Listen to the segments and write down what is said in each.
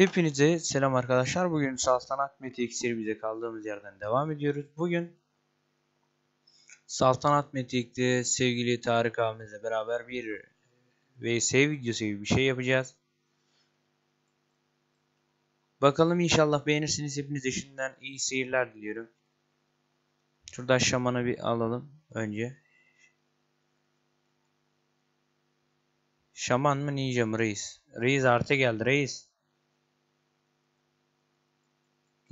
Hepinize selam arkadaşlar. Bugün Saltanat Meteik serimize kaldığımız yerden devam ediyoruz. Bugün Saltanat Meteik'te sevgili Tarık abimizle beraber bir VS videosu gibi bir şey yapacağız. Bakalım inşallah beğenirsiniz. Hepinize şimdiden iyi seyirler diliyorum. Şurada şamanı bir alalım önce. Şaman mı ninja mı reis? Reis artı geldi reis.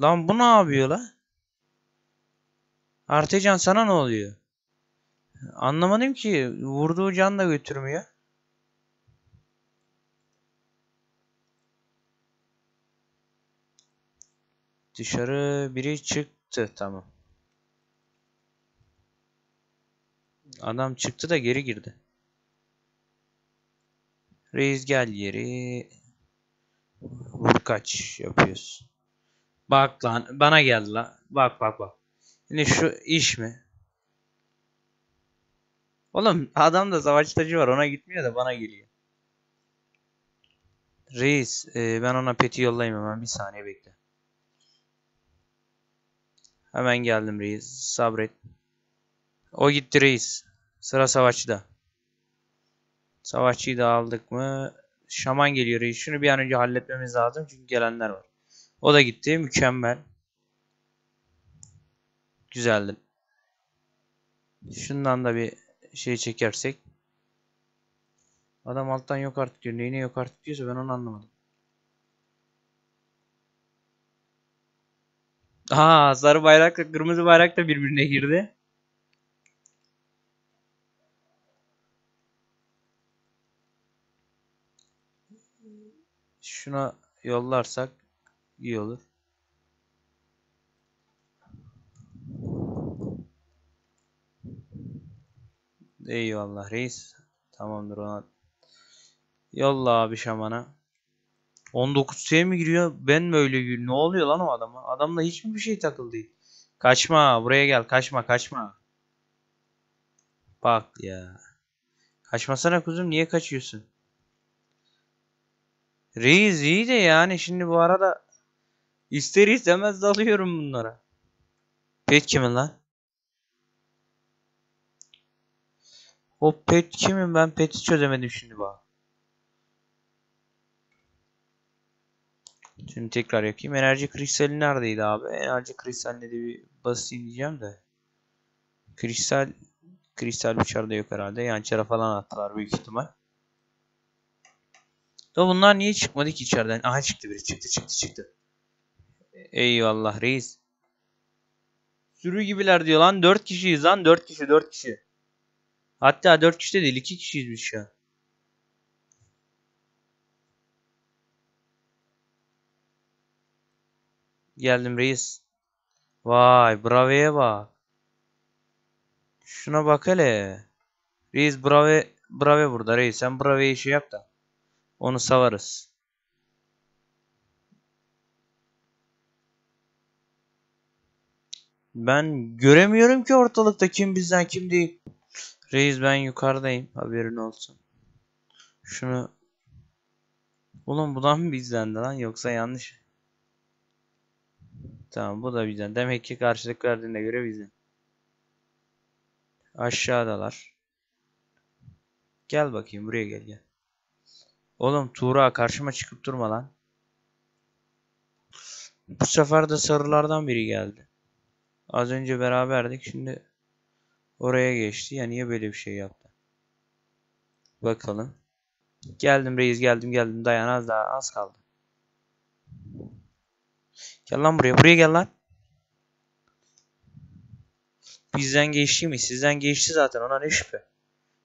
Lan bu ne yapıyor la? Artecan sana ne oluyor? Anlamadım ki. Vurduğu can da götürmüyor. Dışarı biri çıktı. Tamam. Adam çıktı da geri girdi. Reis gel geri. Vur kaç yapıyoruz. Bak lan bana geldi la. Bak bak bak. Yine şu iş mi? Oğlum adamda savaş tacı var ona gitmiyor da bana geliyor. Reis e, ben ona peti yollayayım hemen bir saniye bekle. Hemen geldim reis sabret. O gitti reis. Sıra savaşçıda. Savaşçıyı da aldık mı? Şaman geliyor reis. Şunu bir an önce halletmemiz lazım çünkü gelenler var. O da gitti. Mükemmel. Güzeldi. Şundan da bir şey çekersek. Adam alttan yok artık diyor. Neyine yok artık diyorsa ben onu anlamadım. Aa sarı bayrakla kırmızı bayrak da birbirine girdi. Şuna yollarsak iyi olur. Eyvallah reis. Tamamdır ona. Yolla abi şamana. 19 seviye mi giriyor? Ben mi öyle giriyor? Ne oluyor lan o adama? Adamla hiç mi bir şey takıldı? Kaçma. Buraya gel. Kaçma. Kaçma. Bak ya. Kaçmasana kuzum. Niye kaçıyorsun? Reis iyi de yani. Şimdi bu arada ister istemez dalıyorum bunlara. Pet kimin lan? O pet kimin? Ben pet'i çözemedim şimdi bak. Şimdi tekrar yakayım. Enerji kristali neredeydi abi? Enerji kristaline de bir basayım diyeceğim de. Kristal kristal uçarda yok herhalde. Yançara falan attılar büyük ihtimal. Da bunlar niye çıkmadı ki içeriden? Aha çıktı biri. Çıktı çıktı çıktı. Eyvallah reis. Sürü gibiler diyor lan. 4 kişiyiz lan. 4 kişi 4 kişi. Hatta 4 kişi de değil 2 kişiyiz biz şu an. Geldim reis. Vay Brave'ye bak. Şuna bak hele. Reis Brave Brave burada reis. Sen Brave'yi şey yap da. Onu savarız. Ben göremiyorum ki ortalıkta kim bizden kim değil. Reis ben yukarıdayım. Haberin olsun. Şunu Oğlum bu da mı bizden lan yoksa yanlış. Tamam bu da bizden. Demek ki karşılık verdiğine göre bizden. Aşağıdalar. Gel bakayım buraya gel gel. Oğlum Tuğra karşıma çıkıp durma lan. Bu sefer de sarılardan biri geldi. Az önce beraberdik şimdi oraya geçti. Ya niye böyle bir şey yaptı? Bakalım. Geldim reis geldim geldim dayan az daha az kaldı. Gel lan buraya buraya gel lan. Bizden geçti mi? Sizden geçti zaten ona ne şüphe.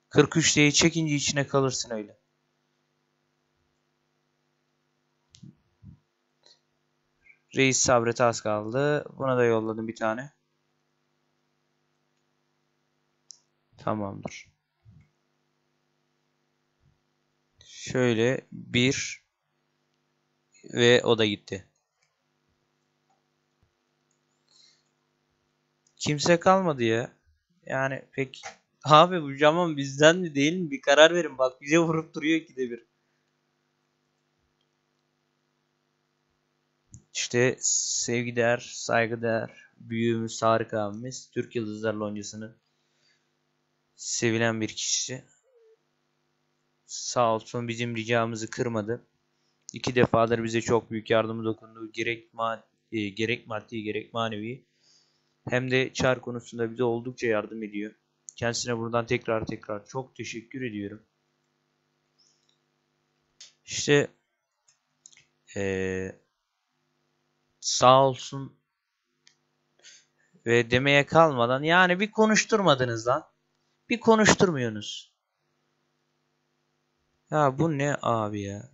43 diye çekince içine kalırsın öyle. Reis sabret az kaldı. Buna da yolladım bir tane. Tamamdır. Şöyle bir ve o da gitti. Kimse kalmadı ya. Yani pek abi bu camon bizden mi değil mi? Bir karar verin. Bak bize vurup duruyor ki de bir. İşte sevgideğer, saygıdeğer büyüğümüz Tarık abimiz Türk Yıldızlar Loncası'nın sevilen bir kişisi. Sağ olsun bizim ricamızı kırmadı. İki defadır bize çok büyük yardımı dokundu. Gerek, ma e, gerek maddi gerek manevi. Hem de çar konusunda bize oldukça yardım ediyor. Kendisine buradan tekrar tekrar çok teşekkür ediyorum. İşte ee, sağ olsun ve demeye kalmadan yani bir konuşturmadınız lan. Bir konuşturmuyorsunuz. Ya bu ne abi ya?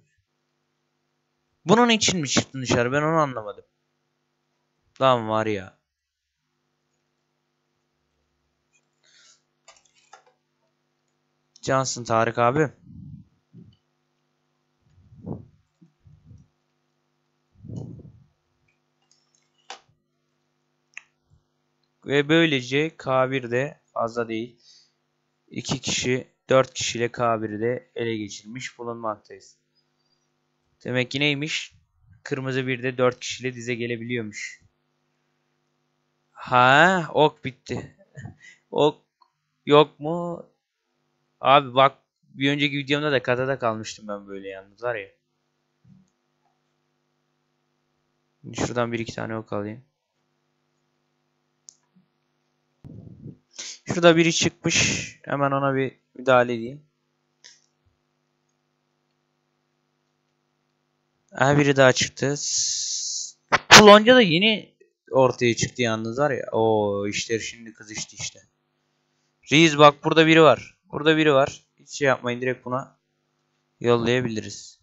Bunun için mi çıktın dışarı? Ben onu anlamadım. Lan var ya. Cansın Tarık abi. Ve böylece K1'de fazla değil. 2 kişi 4 kişiyle K1'de ele geçirmiş bulunmaktayız. Demek ki neymiş? Kırmızı bir de 4 kişiyle dize gelebiliyormuş. Ha, ok bitti. ok yok mu? Abi bak bir önceki videomda da katada kalmıştım ben böyle yalnız var ya. Şuradan bir iki tane ok alayım. Şurada biri çıkmış. Hemen ona bir müdahale edeyim. Ha biri daha çıktı. Polonca da yeni ortaya çıktı yalnız var ya. O işler şimdi kızıştı işte. Reis bak burada biri var. Burada biri var. Hiç şey yapmayın direkt buna yollayabiliriz.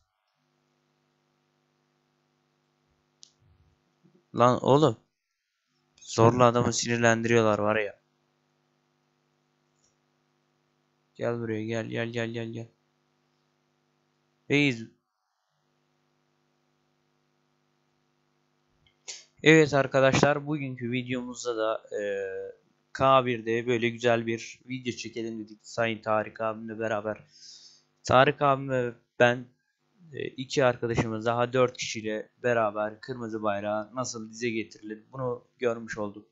Lan oğlum. Zorla adamı sinirlendiriyorlar var ya. Gel buraya gel gel gel gel gel. Reis. Evet arkadaşlar bugünkü videomuzda da e, K1'de böyle güzel bir video çekelim dedik Sayın Tarık abimle beraber. Tarık abim ve ben iki arkadaşımız daha dört kişiyle beraber kırmızı bayrağı nasıl dize getirilir bunu görmüş olduk.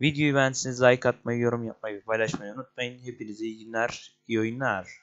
Videoyu beğendiyseniz like atmayı, yorum yapmayı, paylaşmayı unutmayın. Hepinize iyi günler, iyi oyunlar.